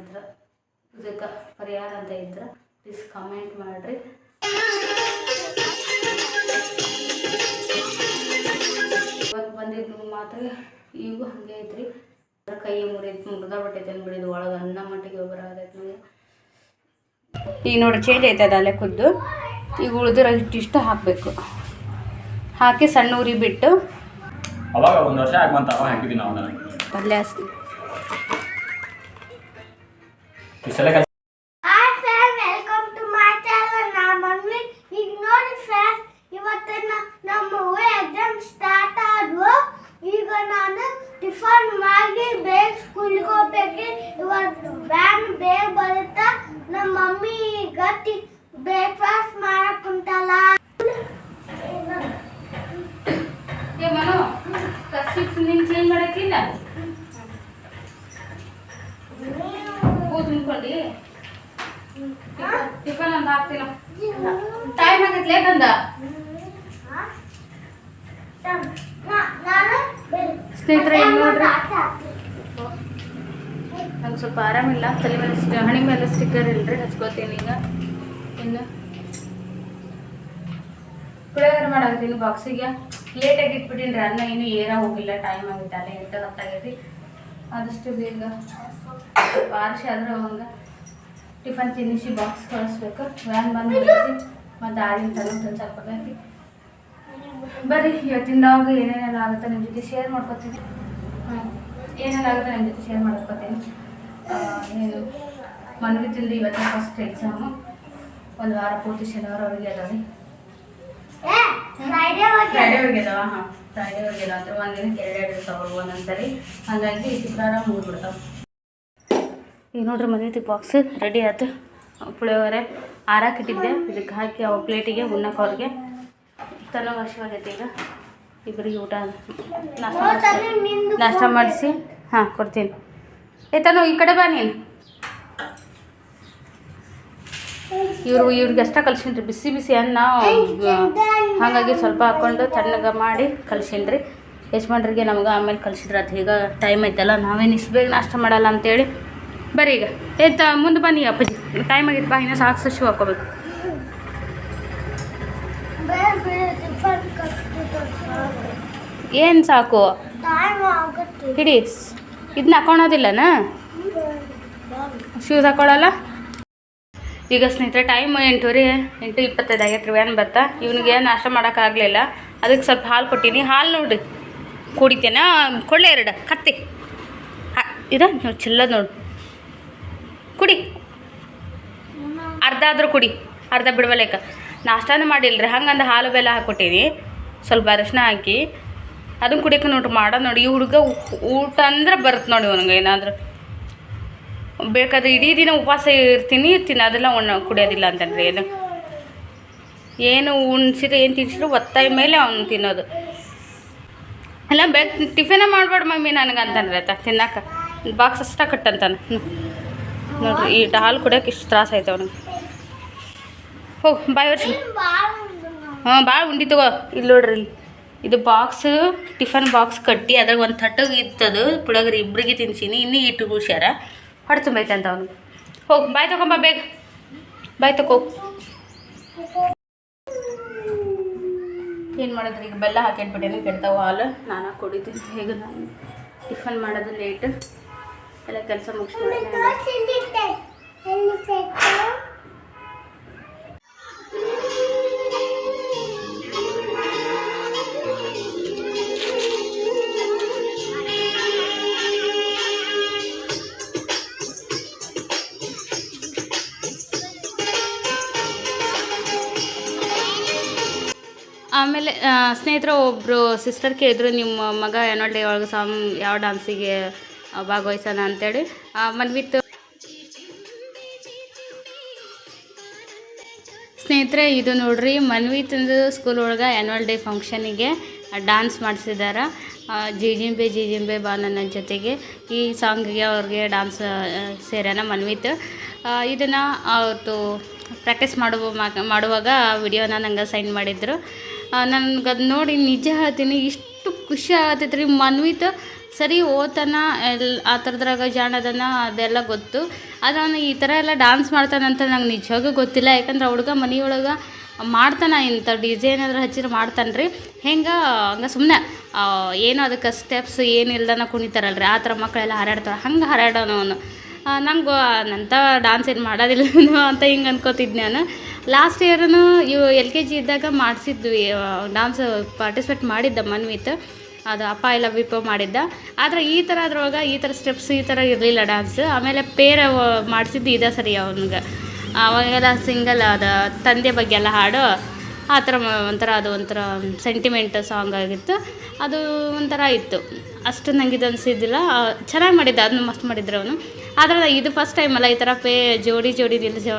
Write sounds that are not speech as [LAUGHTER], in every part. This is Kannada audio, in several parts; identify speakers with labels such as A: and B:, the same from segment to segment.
A: ಇದ್ರೆ ಇದಕ್ಕೆ ಪರಿಹಾರ ಅಂತ ಇದ್ರೆ ಪ್ಲೀಸ್ ಕಮೆಂಟ್ ಮಾಡಿರಿ. ಇವತ್ತು ಬಂದಿದ್ದು ಮಾತ್ರ ಈಗೂ ಹಾಗೆ ಐತ್ರಿ. ಅದ್ರ ಕೈ ಮುರಿದು ಮುರಿದ ಬಿಟ್ಟೈತೆ ಅಂದ್ಬಿಡಿದ್ ಒಳಗೆ ಅನ್ನ ಮಟ್ಟಿಗೆ ಒಬ್ಬರ ಆಗೈತೆ ನಮಗೆ. ಈಗ ನೋಡಿ ಚೇಂಜ್ ಆಯ್ತದ ಅಲ್ಲೇ ಕುದ್ದು. ಈಗ ಉಳಿದಿರೋ ಇಷ್ಟಿಷ್ಟು ಹಾಕಬೇಕು. ಹಾಕಿ ಸಣ್ಣ ಉರಿ ಬಿಟ್ಟು.
B: ಅವಾಗ ಒಂದು ವರ್ಷ ಆಗ್ಬಂತ ಅವಾಗ ಹಾಕಿದ್ವಿ ನಾವು
A: ವೆಲ್ಕಮ್
B: ಟು ಕೆಲಸ
C: my channel. ನಾನು ಮನ್ವಿ ಈಗ ನೋಡಿ ಫ್ರೆಂಡ್ಸ್ ಇವತ್ತಿನ ನಮ್ಮ ಎಕ್ಸಾಮ್ ಸ್ಟಾರ್ಟ್ ಆದವು. ಈಗ ನಾನು ಟಿಫನ್ ಮಾಡಿ ಬೇಗ ಸ್ಕೂಲ್ಗೆ ಹೋಗ್ಬೇಕು. ಇವತ್ತು ವ್ಯಾನ್ ಬೇಗ ಬರುತ್ತಾ? ನಮ್ಮ ಮಮ್ಮಿ ಈಗ ಬ್ರೇಕ್ಫಾಸ್ಟ್ ಮಾಡಕ್ ಕುಂತಲ್ಲ
A: ಏ ಮನು ಕಸಿಕ್ಸ್ ನಿನ್ ಚೇಂಜ್ ಮಾಡಕ್ಕಿಲ್ಲ? ಹೂ ತುಂಬ್ಕೊಂಡಿ ಟಿಫನ್ ಅಂತ ಹಾಕ್ತೀನ ಟೈಮ್ ಆಗೈತೆ ಲೇಟ್ ಅಂದ. ಸ್ನೇಹಿತರೆ ನಂಗೆ ಸ್ವಲ್ಪ ಆರಾಮಿಲ್ಲ. ತಲೆ ಮೇಲೆ ಹಣೆ ಮೇಲೆ ಸ್ಟಿಕ್ಕರ್ ಇಲ್ರಿ, ಹಚ್ಕೋತೀನಿ ಈಗ. ಇನ್ನು. ಪುಳಿಯೋಗರೆ ಮಾಡಾಕತ್ತೀನಿ ಬಾಕ್ಸಿಗೆ ಲೇಟಾಗಿ ಇಟ್ಬಿಟ್ಟಿನಿ ಅನ್ನ ಇನ್ನೂ ಏರ ಹೋಗಿಲ್ಲ ಟೈಮ್ ಆಗೈತೆ, ಅಲ್ಲೇ ಎಂಟು ಆದಷ್ಟು ಬೇಗ ಬಾರಿಸಿ ಆದ್ರೆ ಅವಂಗ ಟಿಫನ್ ತಿನ್ನಿಸಿ ಬಾಕ್ಸ್ ಕಳಿಸ್ಬೇಕು ವ್ಯಾನ್ ಬಂದು ಮತ್ತು ಆರಿನ ತಗೊಂಡು ಸಾಕೋದೈತಿ ಬರ್ರಿ ಇವತ್ತಿನ ಲಾಗ್ ಏನೇನೆಲ್ಲ ಆಗುತ್ತೆ ನಿಮ್ಮ ಜೊತೆ ಶೇರ್ ಮಾಡ್ಕೊತೀನಿ ಹಾಂ ಏನೆಲ್ಲ ಆಗುತ್ತೆ ನಿಮ್ಮ ಜೊತೆ ಶೇರ್ ಮಾಡ್ಕೊತೀನಿ ಆ, ಏನು ಮನವಿ ತಿಂದು ಇವತ್ತಿನ ಫಸ್ಟ್ ಎಕ್ಸಾಮು ಒಂದು ವಾರ ಪೂರ್ತಿ ಶನಿವಾರವರೆಗೆ ಅದಾವೆ
C: ಫ್ರೈಡೇ
A: ಫ್ರೈಡೇವರೆಗೆ ಅದಾವ ಹಾಂ ಫ್ರೈಡೇವರೆಗೆ ಹೋಗಿಲ್ಲ ಅಂದ್ರೆ ಒಂದಿನಕ್ಕೆ ದಿನಕ್ಕೆ ಎರಡೆರಡು ಇರ್ತಾವೆ ಒಂದೊಂದ್ಸರಿ ಹಾಗಾಗಿ ಶುಕ್ರವಾರ ಮುಗಿದ್ಬಿಡ್ತಾವೆ. ಈಗ ನೋಡ್ರಿ ಮನೆ ಬಾಕ್ಸ್ ರೆಡಿ ಆಯ್ತು. ಪುಳಿಯೋಗರೆ ಆರಾಕಿಟ್ಟಿದ್ದೆ ಇದಕ್ಕೆ ಹಾಕಿ ಅವ ಪ್ಲೇಟಿಗೆ ಉಣ್ಣಕ್ಕೆ ಅವ್ರಿಗೆ. ತನಗ ಹಸಿವಾಗೈತೆ ಈಗ. ಇಬ್ಬರಿಗೆ ಊಟ ನಾಷ್ಟ ಮಾಡಿಸಿ. ನಾಷ್ಟ ಮಾಡಿಸಿ. ಹಾಂ ಕೊಡ್ತೀನಿ. ಏ ತನು ಈ ಕಡೆ ಬಾ ನೀನು. ಇವರು ಇವ್ರಿಗೆ ಅಷ್ಟ ಕಲ್ಸಿನ್ರಿ. ಬಿಸಿ ಬಿಸಿ ಅನ್ನ ಹಾಗಾಗಿ ಸ್ವಲ್ಪ ಹಾಕ್ಕೊಂಡು ತಣ್ಣಗೆ ಮಾಡಿ ಕಲ್ಸಿನ್ರಿ. ಯಜಮಾನ್ರಿಗೆ ನಮ್ಗೆ ಆಮೇಲೆ ಕಲ್ಸಿದ್ರ ಅದು ಈಗ ಟೈಮ್ ಐತಲ್ಲ ನಾವೇನು ಇಷ್ಟು ಬೇಗ ನಾಷ್ಟ ಮಾಡಲ್ಲ ಅಂತೇಳಿ. ಬರೀ ಈಗ. ಏತ ಮುಂದೆ ಬನ್ನಿ ಅಪ್ಪಾಜಿ. ಟೈಮ್ ಆಗಿತ್ತು ಬಾ ಇನ್ನೂ ಸಾಕು ಶೂ ಹಾಕೋಬೇಕು. ಏನು ಸಾಕು? ಹಿಡಿ ಇದನ್ನ ಹಾಕೊಳೋದಿಲ್ಲನಾ? ಶೂಸ್ ಹಾಕೊಳ್ಳಲ್ಲ ಈಗ ಸ್ನೇಹಿತರೆ ಟೈಮ್ ಎಂಟೂವರೆ ಎಂಟು ಇಪ್ಪತ್ತೈದು ಆಗೈತೆ ವ್ಯಾನ್ ಬರ್ತಾ. ಇವನಿಗೆ ನಾಷ್ಟ ಮಾಡೋಕ್ಕಾಗಲಿಲ್ಲ ಅದಕ್ಕೆ ಸ್ವಲ್ಪ ಹಾಲು ಕೊಟ್ಟೀನಿ. ಹಾಲು ನೋಡ್ರಿ ಕುಡಿತೇನ? ಕೊಳ್ಳೆ ಎರಡು. ಕತ್ತಿ. ಹಾ, ಇದ ನೋಡಿ, ಚೆಲ್ಲೋದು ನೋಡು. ಕುಡಿ. ಅರ್ಧ ಆದರೂ ಕುಡಿ. ಅರ್ಧ ಬಿಡ್ವಲೇಕ ನಾಷ್ಟಾನು ಹಂಗೆ ಹಂಗಂದು ಹಾಲು ಬೆಲ್ಲ ಹಾಕ್ಕೊಟ್ಟೀನಿ ಸ್ವಲ್ಪ ಅರಿಶಿನ ಹಾಕಿ. ಅದನ್ನು ಕುಡಿಯೋಕೆ ನೋಡ್ರಿ ಮಾಡೋದು ನೋಡಿ ಈ ಹುಡುಗ ಊಟ ಅಂದ್ರೆ ಬರುತ್ತೆ ನೋಡಿ ಅವನಿಗೆ ಏನಾದರೂ. ಬೇಕಾದ್ರೆ ಇಡೀ ದಿನ ಉಪವಾಸ ಇರ್ತೀನಿ ತಿನ್ನೋದಿಲ್ಲ ಒಣ ಕುಡಿಯೋದಿಲ್ಲ ಅಂತಂದ್ರೆ ಏನು? ಏನು ಉಣ್ಸಿದ್ರೆ, ಏನು ತಿನ್ಸಿದ್ರು ಒತ್ತಾಯ ಮೇಲೆ ಅವ್ನು ತಿನ್ನೋದು. ಎಲ್ಲ ಬೇಗ ಟಿಫಿನ ಮಾಡಬೇಡ ಮಮ್ಮಿ ನನಗೆ ಅಂತಂದ್ರೆ ಆಯ್ತಾ? ತಿನ್ನಕ್ಕ ಬಾಕ್ಸ್ ಅಷ್ಟ ಕಟ್ಟಂತಾನೆ. ನೋಡ್ರಿ, ಈ ಹಾಲು ಕುಡಿಯೋಕೆ ಇಷ್ಟು ತ್ರಾಸ ಆಯ್ತು ಅವನಿಗೆ. ಹೋಗಿ, ಬಾಯ್ ವರ್ಷ ಹಾಂ ಭಾಳ ಉಂಡಿ ತಗೋ. ಇಲ್ಲಿ ನೋಡ್ರಿ ಇದು ಬಾಕ್ಸ್, ಟಿಫನ್ ಬಾಕ್ಸ್ ಕಟ್ಟಿ, ಅದ್ರಾಗ ಒಂದು ತಟ್ಟಗೆ ಇತ್ತದು. ಪುಳಗರಿ ಇಬ್ಬರಿಗೆ ತಿನ್ಸೀನಿ, ಇನ್ನೂ ಇಟ್ಟು ಹುಷಾರ. ಹೊಟ್ಟೆ ತುಂಬೈತೆ ಅಂತ ಅವನು ಹೋಗಿ ಬಾಯ್ ತಗೊಂಬ ಬೇಗ. ಬಾಯ್ ತಗೋ ಏನು ಮಾಡಿದ್ರಿ? ಈಗ ಬೆಲ್ಲ ಹಾಕಿಟ್ಬಿಟ್ಟೇನು ಕೆಡ್ತಾವ ಹಾಲು. ನಾನು ಕುಡಿತೀನಿ. ಹೇಗೆ ನಾನು ಟಿಫನ್ ಮಾಡೋದು ಲೇಟ್ ಎಲ್ಲ ಕೆಲಸ ಮುಗಿಸ್ಕೊಂಡು ಆಮೇಲೆ ಸ್ನೇಹಿತರು ಒಬ್ಬರು ಸಿಸ್ಟರ್ ಕೇಳಿದ್ರು, ನಿಮ್ಮ ಮಗ ಆ್ಯನ್ವಲ್ ಡೇ ಒಳಗೆ ಸಾಂಗ್ ಯಾವ ಡಾನ್ಸಿಗೆ ಭಾಗವಹಿಸೋಣ ಅಂತೇಳಿ. ಮನ್ವಿತ್ ಸ್ನೇಹಿತರೆ, ಇದು ನೋಡ್ರಿ, ಮನ್ವಿತಂದು ಸ್ಕೂಲ್ ಒಳಗೆ ಆ್ಯನ್ವಲ್ ಡೇ ಫಂಕ್ಷನಿಗೆ ಡಾನ್ಸ್ ಮಾಡಿಸಿದ್ದಾರೆ ಜಿಜಿಂಬೆ ಜಿಜಿಂಬೆ ಬಾ ನನ್ನ ಜೊತೆಗೆ. ಈ ಸಾಂಗಿಗೆ ಅವ್ರಿಗೆ ಡಾನ್ಸ್ ಸೇರ್ಯಾನ ಮನ್ವಿತ್. ಇದನ್ನು ಅವ್ರದ್ದು ಪ್ರಾಕ್ಟೀಸ್ ಮಾಡುವ ಮಾಡುವಾಗ ವಿಡಿಯೋನ ನಂಗೆ ಸೈನ್ ಮಾಡಿದ್ರು. ನನಗೆ ಅದು ನೋಡಿ ನಿಜ ಹೇಳ್ತೀನಿ, ಇಷ್ಟು ಖುಷಿ ಆಗತ್ತೈತೆ ರೀ. ಮನ್ವಿತ್ ಸರಿ ಓದ್ತಾನ ಎಲ್, ಆ ಥರದ್ರಾಗ ಜಾಣದನ ಅದೆಲ್ಲ ಗೊತ್ತು. ಆದರೆ ಅವನು ಈ ಥರ ಎಲ್ಲ ಡಾನ್ಸ್ ಮಾಡ್ತಾನಂತ ನಂಗೆ ನಿಜವಾಗೂ ಗೊತ್ತಿಲ್ಲ. ಯಾಕಂದ್ರೆ ಹುಡುಗ ಮನೆಯೊಳಗೆ ಮಾಡ್ತಾನೆ, ಇಂಥ ಡಿಸೈನ್ ಏನಾದ್ರು ಹಚ್ಚಿದ್ರೆ ಮಾಡ್ತಾನೆ ರೀ. ಹೆಂಗೆ, ಹಂಗೆ ಸುಮ್ಮನೆ ಏನು ಅದಕ್ಕೆ ಸ್ಟೆಪ್ಸ್ ಏನಿಲ್ದನ ಕುಣಿತಾರಲ್ರಿ. ಆ ಥರ ಮಕ್ಕಳೆಲ್ಲ ಹಾರಾಡ್ತಾರೆ. ಹಂಗೆ ಹಾರಾಡೋನು ಅವನು. ನಂಗೆ ನಂತ ಡಾನ್ಸ್ ಏನು ಮಾಡೋದಿಲ್ಲ ಅಂತ ಹಿಂಗೆ ಅನ್ಕೋತಿದ್ದೆ ನಾನು. ಲಾಸ್ಟ್ ಇಯರನು ಇವು ಎಲ್ ಕೆ ಜಿ ಇದ್ದಾಗ ಮಾಡಿಸಿದ್ವಿ ಡಾನ್ಸ್ ಪಾರ್ಟಿಸಿಪೇಟ್ ಮಾಡಿದ್ದ ಮನ್ವಿತ್. ಅದು ಅಪ್ಪ ಎಲ್ಲ ವಿಪ ಮಾಡಿದ್ದ. ಆದರೆ ಈ ಥರ ಅದ್ರೊಳಗೆ ಈ ಥರ ಸ್ಟೆಪ್ಸ್ ಈ ಥರ ಇರಲಿಲ್ಲ ಡಾನ್ಸ್ ಆಮೇಲೆ ಪೇರ ಮಾಡಿಸಿದ್ದು ಇದೆ ಸರಿ ಅವನಿಗೆ. ಅವಾಗೆಲ್ಲ ಸಿಂಗಲ್ ಅದು ತಂದೆ ಬಗ್ಗೆ ಎಲ್ಲ ಹಾಡು. ಆ ಥರ ಒಂಥರ ಅದು ಒಂಥರ ಸೆಂಟಿಮೆಂಟ್ ಸಾಂಗ್ ಆಗಿತ್ತು. ಅದು ಒಂಥರ ಇತ್ತು. ಅಷ್ಟು ನಂಗೆ ಇದು ಅನಿಸಿದ್ದಿಲ್ಲ ಚೆನ್ನಾಗಿ ಮಾಡಿದ್ದ ಅದನ್ನ ಮಸ್ತ್ ಮಾಡಿದ್ರು ಅವನು. ಆದರೆ ಇದು ಫಸ್ಟ್ ಟೈಮ್ ಅಲ್ಲ, ಈ ಥರ ಪೇ ಜೋಡಿ ಜೋಡಿ ನಿಲ್ಲಿಸಿ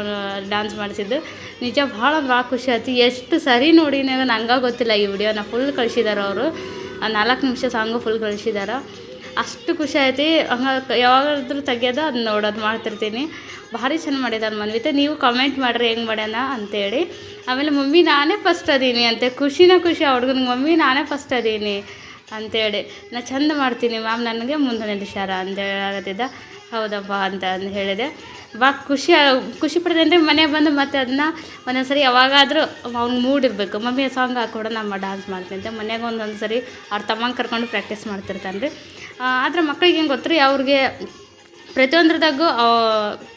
A: ಡ್ಯಾನ್ಸ್ ಮಾಡಿಸಿದ್ದು. ನಿಜ ಭಾಳ ಭಾಳ ಖುಷಿ ಆಯ್ತು. ಎಷ್ಟು ಸರಿ ನೋಡಿ ನಂಗೆ ಗೊತ್ತಿಲ್ಲ ಈ ವಿಡಿಯೋನ ಫುಲ್ ಕಳಿಸಿದಾರೆ ಅವರು. ನಾಲ್ಕು ನಿಮಿಷ ಸಾಂಗು ಫುಲ್ ಕಳಿಸಿದಾರೆ. ಅಷ್ಟು ಖುಷಿ ಐತಿ ಹಂಗೆ ಯಾವಾಗಾದ್ರೂ ತೆಗಿಯೋದು ಅದು ನೋಡೋದು ಮಾಡ್ತಿರ್ತೀನಿ. ಭಾರಿ ಚೆಂದ ಮಾಡಿದಾರೆ ಮನ್ವಿತೆ. ನೀವು ಕಮೆಂಟ್ ಮಾಡಿರಿ ಹೆಂಗೆ ಮಾಡ್ಯಾನ ಅಂತೇಳಿ. ಆಮೇಲೆ ಮಮ್ಮಿ ನಾನೇ ಫಸ್ಟ್ ಅದೀನಿ ಅಂತೆ. ಖುಷಿನ ಖುಷಿ ಆ ಹುಡುಗನ ಮಮ್ಮಿ ನಾನೇ ಫಸ್ಟ್ ಅದೀನಿ ಅಂತೇಳಿ. ನಾ ಚಂದ ಮಾಡ್ತೀನಿ ಮ್ಯಾಮ್, ನನಗೆ ಮುಂದೆ ನಿಲ್ಲಿಸ್ಯಾರ ಅಂತ ಹೇಳಾಗತ್ತಿದ್ದ ಹೌದಪ್ಪ ಅಂತ ಅಂದು ಹೇಳಿದೆ. ಬಾ, ಖುಷಿ ಖುಷಿ ಪಡ್ತೇನೆ ರೀ ಮನೆಗೆ ಬಂದು ಮತ್ತೆ ಅದನ್ನ ಒಂದೊಂದು ಸರಿ ಯಾವಾಗಾದರೂ ಅವ್ನು ಮೂಡ್ ಇರಬೇಕು. ಮಮ್ಮಿ ಸಾಂಗ್ ಹಾಕೊಡ ನಮ್ಮ ಡ್ಯಾನ್ಸ್ ಮಾಡ್ತೀನಿ ಅಂತ ಮನೆಗೆ ಒಂದೊಂದು ಸರಿ ಅವ್ರ ತಮ್ಮಂಗೆ ಕರ್ಕೊಂಡು ಪ್ರಾಕ್ಟೀಸ್ ಮಾಡ್ತಿರ್ತಾನೆ ರೀ ಆದರೆ ಮಕ್ಳಿಗೆ ಹೆಂಗೆ ಗೊತ್ತು ರೀ ಅವ್ರಿಗೆ ಪ್ರತಿಯೊಂದ್ರದಾಗೂ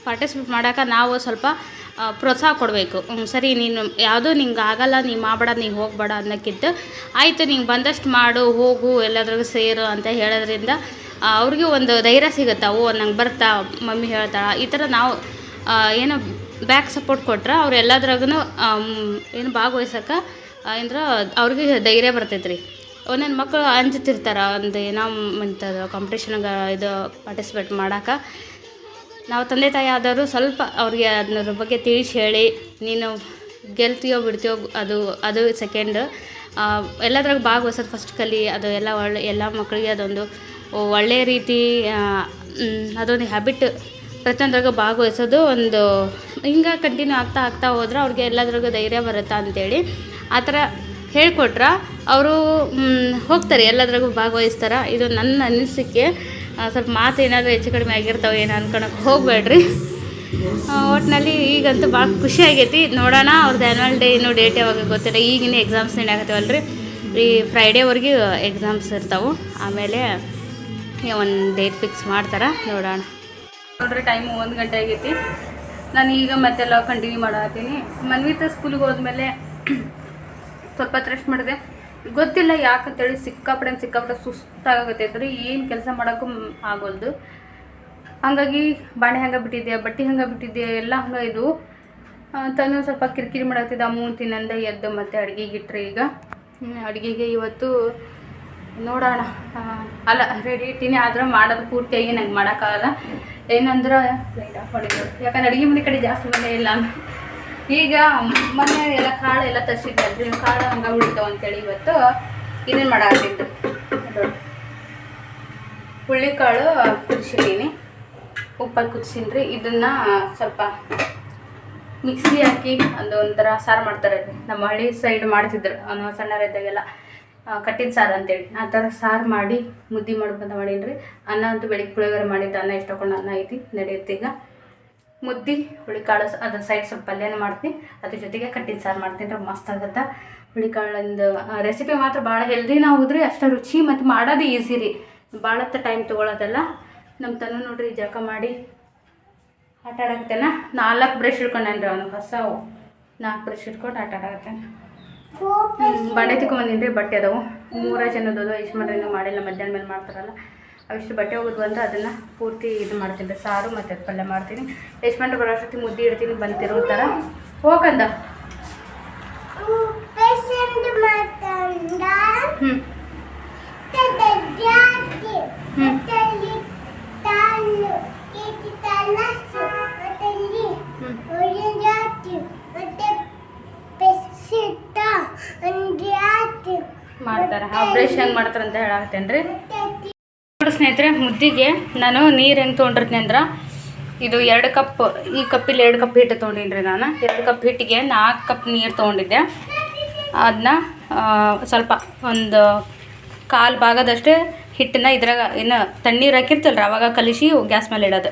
A: ಪಾರ್ಟಿಸಿಪೇಟ್ ಮಾಡೋಕೆ ನಾವು ಸ್ವಲ್ಪ ಪ್ರೋತ್ಸಾಹ ಕೊಡಬೇಕು. ಸರಿ, ನೀನು ಯಾವುದೂ ನಿಂಗೆ ಆಗಲ್ಲ, ನೀ ಮಾಡಬೇಡ, ನೀ ಹೋಗಬೇಡ ಅನ್ನೋಕ್ಕಿಂತ, ಆಯಿತು, ನೀನು ಬಂದಷ್ಟು ಮಾಡು, ಹೋಗು, ಎಲ್ಲದ್ರಾಗೂ ಸೇರು ಅಂತ ಹೇಳೋದ್ರಿಂದ ಅವ್ರಿಗೆ ಒಂದು ಧೈರ್ಯ ಸಿಗುತ್ತೆ, ಓ, ನಂಗೆ ಬರ್ತಾ, ಮಮ್ಮಿ ಹೇಳ್ತಾಳೆ ಈ ಥರ ನಾವು ಏನು ಬ್ಯಾಕ್ ಸಪೋರ್ಟ್ ಕೊಟ್ರೆ ಅವ್ರು ಎಲ್ಲದ್ರಾಗೂ ಏನು ಭಾಗವಹಿಸಕ್ಕೆ ಅಂದ್ರೆ ಅವ್ರಿಗೆ ಧೈರ್ಯ ಬರ್ತೈತೆ ರೀ ಒಂದೊಂದು ಮಕ್ಕಳು ಅಂಜುತ್ತಿರ್ತಾರೆ, ಒಂದು ಏನೋ ಇಂಥದ್ದು ಕಾಂಪಿಟೇಷನ್ಗೆ ಇದು ಪಾರ್ಟಿಸಿಪೇಟ್ ಮಾಡೋಕೆ. ನಾವು ತಂದೆ ತಾಯಿ ಆದವರು ಸ್ವಲ್ಪ ಅವ್ರಿಗೆ ಅದ್ರ ಬಗ್ಗೆ ತಿಳಿಸಿ ಹೇಳಿ, ನೀನು ಗೆಲ್ತೀಯೋ ಬಿಡ್ತೀಯೋ ಅದು ಅದು ಸೆಕೆಂಡ್ ಎಲ್ಲದ್ರಾಗ ಭಾಗವಹಿಸೋದು ಫಸ್ಟ್ ಕಲಿ, ಅದು ಎಲ್ಲ ಒಳ್ಳೆ, ಎಲ್ಲ ಮಕ್ಕಳಿಗೆ ಅದೊಂದು ಒಳ್ಳೆಯ ರೀತಿ ಅದೊಂದು ಹ್ಯಾಬಿಟ್ ಪ್ರತಿಯೊಂದ್ರಾಗ ಭಾಗವಹಿಸೋದು ಒಂದು, ಹಿಂಗೆ ಕಂಟಿನ್ಯೂ ಆಗ್ತಾ ಆಗ್ತಾ ಹೋದ್ರೆ ಅವ್ರಿಗೆ ಎಲ್ಲದ್ರಾಗೂ ಧೈರ್ಯ ಬರುತ್ತಾ ಅಂತೇಳಿ ಆ ಥರ ಹೇಳ್ಕೊಟ್ರೆ ಅವರು ಹೋಗ್ತಾರೆ ಎಲ್ಲದ್ರಾಗೂ ಭಾಗವಹಿಸ್ತಾರೆ. ಇದು ನನ್ನ ಅನಿಸಿಕೆ. ಸ್ವಲ್ಪ ಮಾತು ಏನಾದರೂ ಹೆಚ್ಚು ಕಡಿಮೆ ಆಗಿರ್ತಾವೆ ಏನು ಅನ್ಕೊಳಕ್ಕೆ ಹೋಗಬೇಡ್ರಿ. ಒಟ್ಟಿನಲ್ಲಿ ಈಗಂತೂ ಭಾಳ ಖುಷಿ ಆಗೈತಿ. ನೋಡೋಣ, ಅವ್ರದ್ದು ಆ್ಯನ್ಯಲ್ ಡೇ ಇನ್ನೂ ಡೇಟ್ ಯಾವಾಗ ಗೊತ್ತಿಲ್ಲ. ಈಗಿನ ಎಕ್ಸಾಮ್ಸ್ ರೀ ಈ ಫ್ರೈಡೇವರೆಗೂ ಎಕ್ಸಾಮ್ಸ್ ಇರ್ತಾವೆ. ಆಮೇಲೆ ಒಂದು ಡೇಟ್ ಫಿಕ್ಸ್ ಮಾಡ್ತಾರೆ? ನೋಡೋಣ. ನೋಡ್ರಿ ಟೈಮು ಒಂದು ಗಂಟೆ ಆಗೈತಿ. ನಾನು ಈಗ ಮತ್ತೆಲ್ಲ ಕಂಟಿನ್ಯೂ ಮಾಡತ್ತೀನಿ ಮನ್ವಿತ ಸ್ಕೂಲಿಗೆ ಹೋದ್ಮೇಲೆ [CLEARS THROAT] ಸ್ವಲ್ಪ ರೆಸ್ಟ್ ಮಾಡಿದೆ. ಗೊತ್ತಿಲ್ಲ ಯಾಕಂತೇಳಿ ಸಿಕ್ಕಾಪಡೆ ಸಿಕ್ಕಾಪಡೆ ಸುಸ್ತಾಗುತ್ತೆ ರೀ, ಏನು ಕೆಲಸ ಮಾಡೋಕ್ಕೂ ಆಗೋಲ್ದು. ಹಾಗಾಗಿ ಬಾಣೆ ಹಂಗೆ ಬಿಟ್ಟಿದ್ದೆ, ಬಟ್ಟೆ ಹಂಗೆ ಬಿಟ್ಟಿದ್ದೆ, ಎಲ್ಲ ಹಂಗೆ ಇದು. ತಂದು ಸ್ವಲ್ಪ ಕಿರಿಕಿರಿ ಮಾಡತ್ತಿದ್ದ ಅಮ್ಮು ತಿನ್ನಂದ, ಎದ್ದು ಮತ್ತೆ ಅಡುಗೆಗೆ ಇಟ್ರಿ ಈಗ. ಅಡುಗೆಗೆ ಇವತ್ತು ನೋಡೋಣ. ಅಲ್ಲ ರೆಡಿ ಇಟ್ಟಿನಿ, ಆದ್ರೆ ಮಾಡೋದು ಪೂರ್ತಿಯಾಗಿ ನಂಗೆ ಮಾಡೋಕ್ಕಾಗಲ್ಲ. ಏನಂದ್ರೆ ಲೈಟ್ ಆಫ್ ಮಾಡಿದ್ರು. ಯಾಕಂದ್ರೆ ಅಡುಗೆ ಮನೆ ಕಡೆ ಜಾಸ್ತಿ ಮನೆ ಇಲ್ಲ ಈಗ ಮೊನ್ನೆ ಎಲ್ಲ ಕಾಳು ಎಲ್ಲ ತರಿಸಿದ್ರಿ ಕಾಳು ಹಂಗೆ ಉಳಿತಾವ ಅಂತೇಳಿ ಇವತ್ತು ಇದನ್ನು ಮಾಡಾಕತ್ತಿದ್ದು ಹುಳ್ಳಿಕಾಳು ಕುದಿಸಿದ್ದೀನಿ ಉಪ್ಪಲ್ಲಿ ಕುದಿಸಿನ್ರಿ. ಇದನ್ನು ಸ್ವಲ್ಪ ಮಿಕ್ಸಿ ಹಾಕಿ ಅದು ಒಂಥರ ಸಾರು ಮಾಡ್ತಾರೆ. ನಮ್ಮ ಹಳ್ಳಿ ಸೈಡ್ ಮಾಡ್ತಿದ್ರು. ಸಣ್ಣ ಸಣ್ಣರಿದ್ದಾಗೆಲ್ಲ ಕಟ್ಟಿದ ಸಾರು ಅಂತೇಳಿ. ಆ ಥರ ಸಾರು ಮಾಡಿ ಮುದ್ದೆ ಮಾಡ್ಕೊಂತ ಮಾಡೀನಿ ರೀ ಅನ್ನ ಅಂತೂ ಬೆಳಿಗ್ಗೆ ಪುಳಿಯೋಗರೆ ಮಾಡಿದ್ದು ಅನ್ನ ಇಷ್ಟಕೊಂಡು ಅನ್ನ ಐತಿ, ನಡೆಯುತ್ತೆ ಈಗ. ಮುದ್ದೆ ಹುಳಿ ಕಾಳು ಅದ್ರ ಸೈಡ್ ಸ್ವಲ್ಪ ಪಲ್ಯನೂ ಮಾಡ್ತೀನಿ. ಅದ್ರ ಜೊತೆಗೆ ಕಟ್ಟಿದ ಸಾರು ಮಾಡ್ತೀನಿ ರೀ, ಮಸ್ತ್ ಆಗುತ್ತೆ. ಹುಳಿಕಾಳಿಂದು ರೆಸಿಪಿ ಮಾತ್ರ ಭಾಳ ಹೆಲ್ದಿನ ಹೋದ್ರಿ ಅಷ್ಟು ರುಚಿ ಮತ್ತು ಮಾಡೋದು ಈಸಿ ರೀ. ಭಾಳತ್ತ ಟೈಮ್ ತೊಗೊಳೋದಲ್ಲ. ನಮ್ಮ ತನು ನೋಡ್ರಿ ಜಳಕ ಮಾಡಿ ಆಟ ಆಡಕತ್ತೇನ ನಾಲ್ಕು ಬ್ರಷ್ ಹಿಡ್ಕೊಂಡೇನ್ರಿ ಅವನು ಹೊಸವು ನಾಲ್ಕು ಬ್ರಷ್ ಹಿಡ್ಕೊಂಡು ಆಟ ಆಡಕತ್ತೇನೆ ಬಾಂಡೆ ತಿಕ್ಕೊಂಬಂದಿನಿ ರೀ ಬಟ್ಟೆ ಅದಾವು. ಮೂರ ಜನದ ಅದು ಇಷ್ಟು ಮಾಡ್ರಿ ಇನ್ನೂ ಮಾಡಿಲ್ಲ ಮಧ್ಯಾಹ್ನ ಮೇಲೆ ಮಾಡ್ತಾರಲ್ಲ. ಅವಿಷ್ಟು ಬಟ್ಟೆ ಹೋಗೋದು ಅಂದ್ರೆ ಅದನ್ನು ಪೂರ್ತಿ ಇದು ಮಾಡ್ತೀನಿ ಸಾರು ಮತ್ತು ಅದ್ ಪಲ್ಯ ಮಾಡ್ತೀನಿ. ಯಜಮಾನ್ರು ಬರೋ ಅಷ್ಟೊತ್ತಿಗೆ ಮುದ್ದೆ ಇಡ್ತೀನಿ ಬಂದು ಥರ ಹೋಗಂದ? ಹ್ಞೂ ಮಾಡ್ತಾರೆ. ಆಪ್ರೇಷನ್ ಹೆಂಗೆ ಮಾಡ್ತಾರೆ ಅಂತ
C: ಹೇಳಾಕ್ತೇನ್ರಿ
A: ನೋಡಿ ಸ್ನೇಹಿತರೆ, ಮುದ್ದಿಗೆ ನಾನು ನೀರು ಹೆಂಗೆ ತೊಗೊಂಡಿರ್ತೀನಿ ಅಂದ್ರೆ ಇದು ಎರಡು ಕಪ್, ಈ ಕಪ್ಪಿಲ್ಲಿ ಎರಡು ಕಪ್ ಹಿಟ್ಟು ತೊಗೊಂಡಿನ್ರಿ ನಾನು. ಎರಡು ಕಪ್ ಹಿಟ್ಟಿಗೆ ನಾಲ್ಕು ಕಪ್ ನೀರು ತೊಗೊಂಡಿದ್ದೆ. ಅದನ್ನ ಸ್ವಲ್ಪ ಒಂದು ಕಾಲು ಭಾಗದಷ್ಟೇ ಹಿಟ್ಟನ್ನ ಇದ್ರಾಗ ಏನು ತಣ್ಣೀರು ಹಾಕಿರ್ತಲ್ರ ಅವಾಗ ಕಲಿಸಿ ಗ್ಯಾಸ್ ಮೇಲೆ ಇಡೋದು.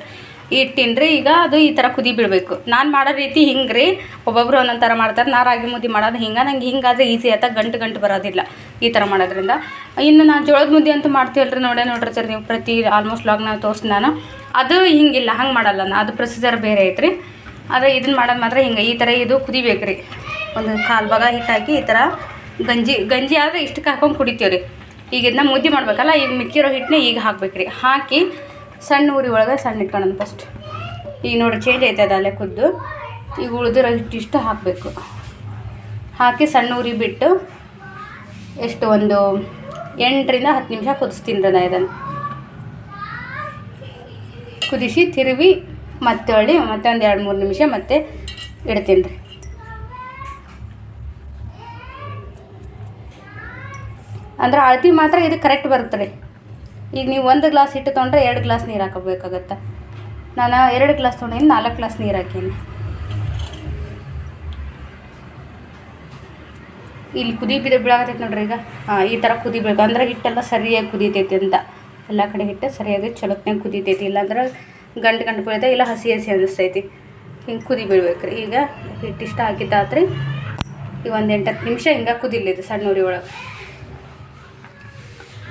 A: ಇಟ್ಟಿನ್ರಿ, ಈಗ ಅದು ಈ ಥರ ಕುದಿ ಬಿಡಬೇಕು. ನಾನು ಮಾಡೋ ರೀತಿ ಹಿಂಗೆ ರೀ ಒಬ್ಬೊಬ್ರು ಒಂದೊಂದು ಥರ ಮಾಡ್ತಾರೆ. ನಾ ರಾಗಿ ಮುದ್ದೆ ಮಾಡೋದು ಹಿಂಗೆ, ನಂಗೆ ಹಿಂಗಾದ್ರೆ ಈಸಿ ಆಯ್ತಾ, ಗಂಟು ಗಂಟು ಬರೋದಿಲ್ಲ. ಈ ಥರ ಮಾಡೋದ್ರಿಂದ. ಇನ್ನು ನಾನು ಜೋಳದ ಮುದ್ದೆ ಅಂತ ಮಾಡ್ತೀವಲ್ರಿ ನೋಡೇ ನೋಡಿರ್ತೀರಿ ನೀವು ಪ್ರತಿ ಆಲ್ಮೋಸ್ಟ್ ಲಾಗ್ನ ತೋರಿಸ್ ನಾನು. ಅದು ಹಿಂಗಿಲ್ಲ, ಹಂಗೆ ಮಾಡಲ್ಲ ನಾನು. ಅದು ಪ್ರೊಸೀಜರ್ ಬೇರೆ ಐತ್ರಿ. ಆದರೆ ಇದನ್ನ ಮಾಡೋದು ಮಾತ್ರ ಹಿಂಗೆ. ಈ ಥರ ಇದು ಕುದಿಬೇಕು ರೀ ಒಂದು ಕಾಲು ಭಾಗ ಹಿಟ್ಟಾಕಿ ಈ ಥರ ಗಂಜಿ ಗಂಜಿ ಆದರೆ ಇಷ್ಟಕ್ಕೆ ಹಾಕೊಂಡು ಕುಡಿತೀವಿ ರೀ ಈಗ ಇದನ್ನ ಮುದ್ದೆ ಮಾಡಬೇಕಲ್ಲ, ಈಗ ಮಿಕ್ಕಿರೋ ಹಿಟ್ಟನ್ನ ಈಗ ಹಾಕ್ಬೇಕು ರೀ ಹಾಕಿ ಸಣ್ಣ ಉರಿ ಒಳಗೆ ಸಣ್ಣ ಇಟ್ಕೊಳ್ಳೋಣ ಫಸ್ಟ್ ಈಗ ನೋಡಿ ಚೇಂಜ್ ಆಯ್ತದ ಅಲ್ಲೇ ಕುದ್ದು. ಈಗ ಉಳಿದಿರೋ ಹಿಟ್ಟು ಇಷ್ಟು ಹಾಕಬೇಕು. ಹಾಕಿ ಸಣ್ಣ ಉರಿ ಬಿಟ್ಟು ಎಷ್ಟು ಒಂದು ಎಂಟರಿಂದ ಹತ್ತು ನಿಮಿಷ ಕುದಿಸ್ತೀನಿ ರೀ ನಾ ಇದನ್ನು. ಕುದಿಸಿ ತಿರುವಿ ಮತ್ತೆ ಹೊಳ್ಳಿ ಮತ್ತೆ ಒಂದು ಎರಡು ಮೂರು ನಿಮಿಷ ಮತ್ತೆ ಇಡ್ತೀನಿ ರೀ. ಅಂದ್ರೆ ಅಳತಿ ಮಾತ್ರ ಇದು ಕರೆಕ್ಟ್ ಬರುತ್ತೆ ರೀ. ಈಗ ನೀವು ಒಂದು ಗ್ಲಾಸ್ ಹಿಟ್ಟು ತೊಗೊಂಡ್ರೆ ಎರಡು ಗ್ಲಾಸ್ ನೀರು ಹಾಕಬೇಕಾಗತ್ತೆ? ನಾನು ಎರಡು ಗ್ಲಾಸ್ ತೊಗೊಂಡಿನಿ ನಾಲ್ಕು ಗ್ಲಾಸ್ ನೀರು ಹಾಕೀನಿ. ಇಲ್ಲಿ ಕುದಿ ಬಿದ ಬೀಳಾಕತ್ತೈತೆ ನೋಡ್ರಿ ಈಗ. ಈ ಥರ ಕುದಿಬೇಕು. ಅಂದ್ರೆ ಹಿಟ್ಟೆಲ್ಲ ಸರಿಯಾಗಿ ಕುದಿತೈತಿ ಅಂತ. ಎಲ್ಲ ಕಡೆ ಹಿಟ್ಟು ಸರಿಯಾಗಿ ಚಲೋತ್ನಾಗ ಕುದಿತೈತಿ. ಇಲ್ಲಾಂದ್ರೆ ಗಂಟು ಗಂಟು ಬೀಳ್ತಾ ಇಲ್ಲ ಹಸಿ ಹಸಿ ಅನ್ನಿಸ್ತೈತಿ ಹಿಂಗೆ ಕುದಿ ಬೀಳ್ಬೇಕು ರೀ. ಈಗ ಹಿಟ್ಟು ಇಷ್ಟ ಹಾಕಿದ್ದಾತ್ರಿ ಈಗ ಒಂದು ಎಂಟತ್ತು ನಿಮಿಷ ಹಿಂಗೆ ಕುದಿಲ್ಲ ಸಣ್ಣ ಉರಿ ಒಳಗೆ.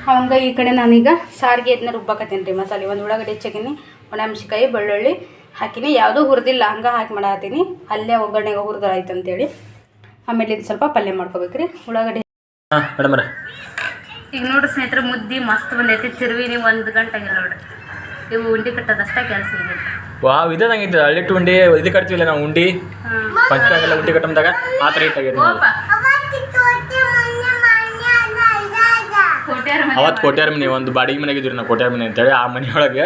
A: ಹಂಗೆ ಈ ಕಡೆ ನಾನೀಗ ಸಾರಿಗೆ ಇದನ್ನ ರುಬ್ಬಾಕತ್ತೀನಿ ರೀ ಮಸಾಲೆ. ಒಂದು ಉಳ್ಳಾಗಡ್ಡಿ ಹೆಚ್ಚಾಕಿನಿ ಒಣಮೆಣ್ಸಿಕಾಯಿ ಬೆಳ್ಳುಳ್ಳಿ ಹಾಕಿನಿ. ಯಾವುದೂ ಹುರಿದಿಲ್ಲ. ಹಂಗೆ ಹಾಕಿ ಮಾಡಾತೀನಿ ಅಲ್ಲೇ ಒಗ್ಗರಣೆಗೆ ಹುರಿದ್ರೆ ಆಯ್ತು ಅಂತೇಳಿ ಆಮೇಲೆ ಇದು ಸ್ವಲ್ಪ ಪಲ್ಯ ಮಾಡ್ಕೋಬೇಕ್ರಿ ಉಳ್ಳಾಗಡ್ಡಿ
B: ಹಾಂ ಮೇಡಮ್ರ
A: ಈಗ ನೋಡ್ರಿ ಸ್ನೇಹಿತರೆ ಮುದ್ದಿ ಮಸ್ತ್ ಬಂದೈತಿ. ತಿರುವಿ ನೀವು ಒಂದು ಗಂಟೆ ಆಗಿಲ್ಲ ನೋಡ್ರಿ. ಇವು ಉಂಡಿ ಕಟ್ಟೋದಷ್ಟೇ ಕೆಲಸ ಇದೆ
B: ವಾವ್ ಇದೆ ನಂಗೆ ಹಳ್ಳಿಟ್ಟು ಉಂಡಿ ಇದು ಕಟ್ತೀವಿಲ್ಲ ನಾವು ಉಂಡಿ? ಪಂಚಕಾಗೆಲ್ಲ ಉಂಡಿ ಕಟ್ಟಂದಾಗ ಆ ಥರ
C: ಇದಾಗ
B: ಅವತ್ತು ಕೋಟ್ಯಾರ ಮನೆ ಒಂದು ಬಾಡಿಗೆ ಮನೆಗೆ ಇದ್ರಿ ನಾವು ಕೋಟ್ಯಾರ ಮನೆ ಅಂತೇಳಿ ಆ ಮನೆಯೊಳಗೆ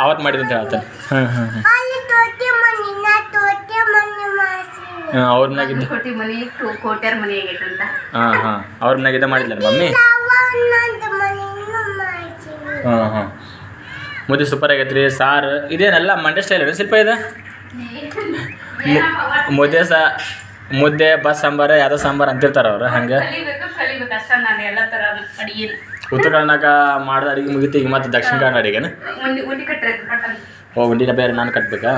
B: ಅವತ್ತು ಮಾಡಿದಂತ ಅಂತ ಹೇಳ್ತಾನೆ ಹಾಂ ಹಾಂ ಹಾಂ
C: ಅಲ್ಲಿ ತೊಟ್ಟೆ ಮನೆ ನಾ ತೊಟ್ಟೆ ಮನೆ ಮಾಡ್ತೀನಿ
B: ಹಾಂ ಅವ್ರ ಮನೆಯಾಗಿದ್ದ
A: ಕೋಟಿ ಮನೆ ಕೋಟ್ಯಾರ ಮನೆ ಆಗೈತಂತ
B: ಹಾಂ ಹಾಂ. ಅವ್ರ ಮನೆಯಾಗಿದ್ದ ಮಾಡಿದ್ಲ ಮಮ್ಮಿ? ಹಾಂ ಹಾಂ. ಮುದ್ದೆ ಸೂಪರ್ ಆಗೈತೆ ರೀ ಸಾರು ಇದೇನೆಲ್ಲ ಮಂಡ್ಯ ಸ್ಟೈಲ್ ರೀ ಸ್ವಲ್ಪ ಇದೆ? ಮುದ್ದೆ ಸಾ ಮುದ್ದೆ ಬಸ್ ಸಾಂಬಾರು ಯಾವುದೋ ಸಾಂಬಾರು ಅಂತಿರ್ತಾರೆ ಅವ್ರು ಹಂಗೆ? ಉತ್ತರ ಕರ್ನಾಟಕ ಮಾಡಿದ ಅಡಿಗೆ ಮುಗಿತು ಈಗ ಮತ್ತೆ ದಕ್ಷಿಣ ಕನ್ನಡ ಅಡಿಗೆನ? ಓ ಉಂಡಿನ ಬೇರೆ ನಾನು ಕಟ್ಬೇಕಾ?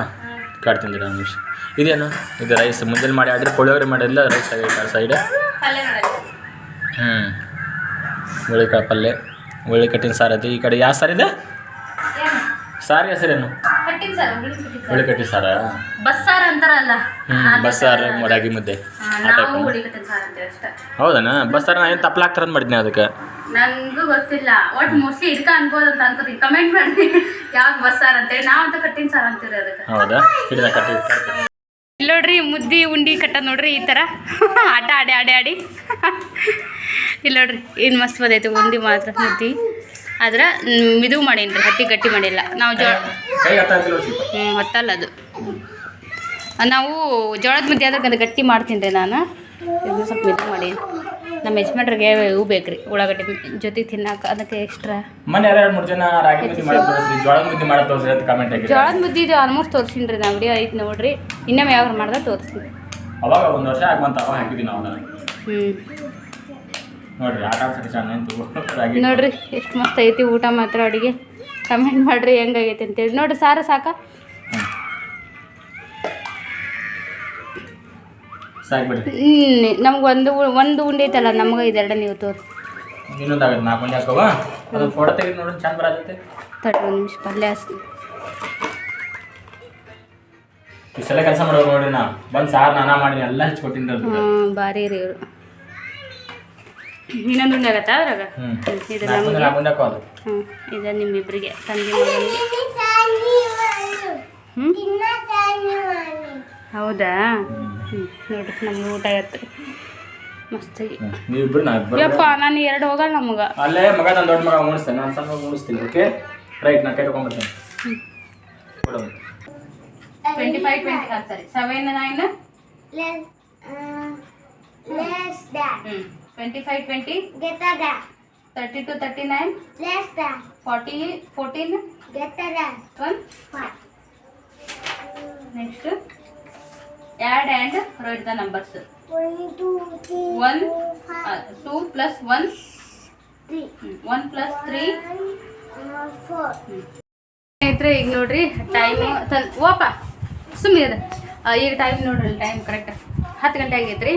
B: ಕಟ್ತೀನಿ ರೀ ನಿಮಿಷ ಇದೇನು? ಇದು ರೈಸ್. ಮುಂಜಾನೆ ಮಾಡಿ ಆಡ್ರಿ ಪುಳಿಯೋಗರೆ ಮಾಡಿಲ್ಲ ರೈಸ್ ಆಗೈತೆ ಸೈಡ್ ಹ್ಞೂ ಹುಳಿಕಾಳು ಪಲ್ಯ ಹುಳಿ ಕಟ್ಟಿನ ಸಾರು ಐತಿ ಈ ಕಡೆ ಯಾವ ಸಾರು ಇದೆ? ಸಾರಿ ಹೆಸರೇನು? ಹುಳಿ ಕಟ್ಟಿ ಸಾರ.
A: ಬಸ್ಸಾರ ಅಂತಾರಲ್ಲ.
B: ಬಸ್ಸಾರು ರಾಗಿ ಮುದ್ದೆ. ಹೌದನಾ? ಬಸ್ಸಾರ ನಾನು ಏನು ತಪ್ಪಲ ಹಾಕ್ತಾರಂತ ಮಾಡಿದ್ನಿ ಅದಕ್ಕೆ?
A: ನಂಗೂ ಗೊತ್ತಿಲ್ಲ. ಒಟ್ ಮೋಸ್ಟ್ಲಿ ಇದಕ್ಕೆ ಅನ್ಬೋದು ಅಂತ ಅನ್ಕೋತೀನಿ. ಕಮೆಂಟ್ ಮಾಡಿ. ಯಾವ್ದು ಬಸ್ಸಾರ ಅಂತೇಳಿ. ನಾವಂತ ಕಟ್ಟಿನ ಸಾರ್ ಅಂತೀವಿ ಅದಕ್ಕೆ.
B: ಹೌದಾ? ಕಟ್ಟಿ
A: ಇಲ್ಲಿ ನೋಡ್ರಿ ಮುದ್ದಿ ಉಂಡಿ ಕಟ್ಟ ನೋಡ್ರಿ ಈ ಥರ ಆಟ ಆಡಿ ಆಡಿ ಆಡಿ. ಇಲ್ಲಿ ನೋಡ್ರಿ ಏನು ಮಸ್ತ್ ಬಂದೈತೆ. ಉಂಡಿ ಮಾತ್ರ ಮುದ್ದಿ. ಆದ್ರೆ ಇದು ಮಾಡೀನಿ ರೀ? ಹತ್ತಿ ಗಟ್ಟಿ ಮಾಡಿಲ್ಲ. ನಾವು ಜೋಳ ಹ್ಞೂ ಹೊತ್ತಲ್ಲ ಅದು. ನಾವು ಜೋಳದ ಮುದ್ದೆ ಆದ್ರೆ ಅದು ಗಟ್ಟಿ ಮಾಡ್ತೀನಿ ರೀ ನಾನು. ಇದು ಸ್ವಲ್ಪ ಇದು ಮಾಡೀನಿ ನಮ್ಮ ಯಜಮಾನ್ರಿಗೆ ಇವು ಬೇಕ್ರಿ ಉಳ್ಳಾಗಡ್ಡಿ ಜೊತೆ ತಿನ್ನಕ್ಕೆ ಅದಕ್ಕೆ ಎಕ್ಸ್ಟ್ರಾ
B: ಮನೆ ಎರಡು ಮೂರು ಜನ ರಾಗಿ ಮುದ್ದೆ ಮಾಡಿ ತೋರಿಸ್ರಿ ಜೋಳದ ಮುದ್ದೆ ಮಾಡಿ ತೋರಿಸ್ರಿ ಅಂತ ಕಮೆಂಟ್ ಹಾಕಿ
A: ಜೋಳದ ಮುದ್ದೆ ಇದು ಆಲ್ಮೋಸ್ಟ್ ತೋರಿಸಿನಿ ರೀ ನಾವು ವಿಡಿಯೋ ಐತೆ ನೋಡ್ರಿ ಇನ್ನೊಮ್ಮೆ ಯಾವಾಗ ಮಾಡ್ದೆ ತೋರಿಸ್ತೀನಿ.
B: ಅವಾಗ ಒಂದು ವರ್ಷ ಆಗ್ಬಂತ ಅವಾಗ ಹಾಕಿದ್ವಿ ನಾವು ಅದನ್ನ. ನೋಡ್ರಿ ಆಟ ಆಡ್ಸಕ್ಕೆ ಚೆನ್ನಾಗಿ
A: ನೋಡ್ರಿ ಎಷ್ಟು ಮಸ್ತ್ ಐತಿ ಊಟ ಮಾತ್ರ ಅಡುಗೆ. ಕಮೆಂಟ್ ಮಾಡ್ರಿ ಹೆಂಗಾಗೈತೆ ಅಂತೇಳಿ. ನೋಡ್ರಿ ಸಾರು ಸಾಕ? ನಮ್ಗೆ ಒಂದು ಒಂದು ಉಂಡೆ ಐತಲ್ಲ ನಮ್ಗೆ ಇದೆರಡ ನೀವು ತೋರಿ.
B: ಇನ್ನೊಂದು ಆಗತ್ತೆ ನಾಲ್ಕು ಮಂದಿ ಹಾಕವ? ಅದು ಫೋಟೋ ತೆಗೆದು ನೋಡ್ರಿ ಚಂದ ಬರತೈತೆ.
A: ತಡ್ರಿ ಒಂದು ನಿಮಿಷ ಪಲ್ಯ ಹಚ್ತೀನಿ.
B: ಇಷ್ಟೆಲ್ಲ ಕೆಲಸ ಮಾಡೋರು ನೋಡ್ರಿ ನಾ ಬಂದು ಸಾರು ನಾನಾ ಮಾಡಿ ಎಲ್ಲ ಹಚ್ಕೊಟ್ಟಿನಿ ಅದು
A: ಹ್ಞೂ ಭಾರಿ ರೀ ಇವರು. ಇನ್ನೊಂದು ಉಂಡೆ ಆಗತ್ತಾ ಅದ್ರಾಗ? ಇದು ನಮಗೆ. ಹ್ಞೂ ನಿಮ್ಮಿಬ್ಬರಿಗೆ ತಂದೆ ಮಗನಿಗೆ. ಹ್ಞೂ ಹೌದಾ? ನೋಡ್ರಿ ನಮ್ಗೆ ಊಟ ಆಗತ್ತೆ ರೀ ಮಸ್ತಾಗಿ
B: ನೀವಿಬ್ರು ನಾ ಇಬ್ಬರು
A: ಯಪ್ಪ ನಾನು ಎರಡು ಹೋಗಲ್ಲ ನಮ್ಗೆ.
B: ಅಲ್ಲೇ ಮಗ ನನ್ನ ದೊಡ್ಡ ಮಗ ಉಣಿಸ್ತೇನೆ ನಾನು ಸಣ್ಣ ಮಗ ಉಣಿಸ್ತೀನಿ ಓಕೆ ರೈಟ್ ನಾ ಕೈ ತಗೊಂಡ್ಬರ್ತೇನೆ ಕೊಡು
A: ಟ್ವೆಂಟಿ ಫೈವ್ ಟ್ವೆಂಟಿ ಹಾಕ್ತಾರೆ seven nine
C: less less that
A: ಹ್ಞೂ twenty five twenty
C: greater that
A: thirty two thirty nine
C: less that
A: forty fourteen
C: greater that
A: one
C: five
A: next add and write the numbers
C: one two
A: plus one one plus three ಸ್ನೇಹಿತರೆ, ಈಗ ನೋಡ್ರಿ ಟೈಮ್ ತನ್ ಓಪ ಸುಮ್ಮನೆ ಈಗ ಟೈಮ್ ನೋಡ್ರಿ ಟೈಮ್ ಕರೆಕ್ಟ್ ಹತ್ತು ಗಂಟೆ ಆಗೈತ್ರಿ.